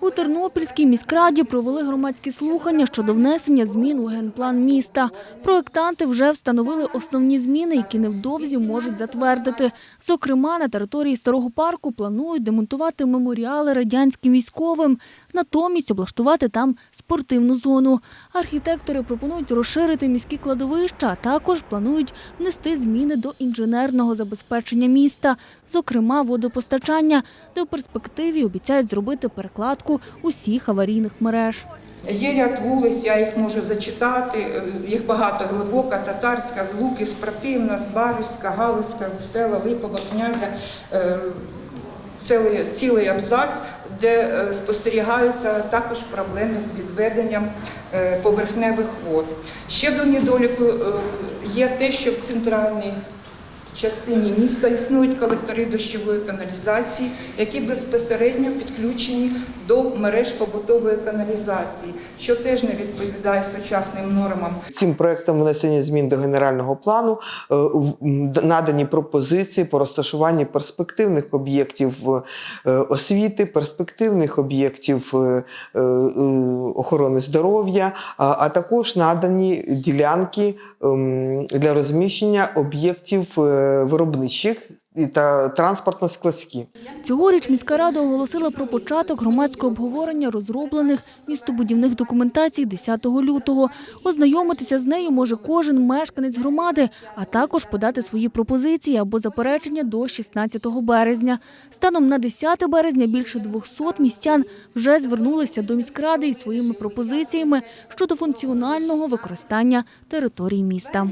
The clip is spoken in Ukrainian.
У Тернопільській міськраді провели громадські слухання щодо внесення змін у генплан міста. Проектанти вже встановили основні зміни, які невдовзі можуть затвердити. Зокрема, на території старого парку планують демонтувати меморіали радянським військовим, натомість облаштувати там спортивну зону. Архітектори пропонують розширити міські кладовища, а також планують внести зміни до інженерного забезпечення міста, зокрема водопостачання, де в перспективі обіцяють зробити перекладку усіх аварійних мереж. Є ряд вулиць, я їх можу зачитати. Їх багато глибока, татарська, злуки, спортивна, збарівська, галузька, весела, липова, князя. е, Цілий, цілий абзац, де е, спостерігаються також проблеми з відведенням е, поверхневих вод. Ще до недоліку є те, що в центральній частині міста існують колектори дощової каналізації, які безпосередньо підключені до мереж побутової каналізації, що теж не відповідає сучасним нормам. Цим проектом внесення змін до генерального плану е, надані пропозиції по розташуванні перспективних об'єктів е, освіти, перспективних об'єктів е, охорони здоров'я, а також надані ділянки ем, для розміщення об'єктів виробничих і та транспортно-складські. Цьогоріч міська рада оголосила про початок громадського обговорення розроблених містобудівних документацій 10 лютого. Ознайомитися з нею може кожен мешканець громади, а також подати свої пропозиції або заперечення до 16 березня. Станом на 10 березня більше 200 містян вже звернулися до міськради із своїми пропозиціями щодо функціонального використання території міста.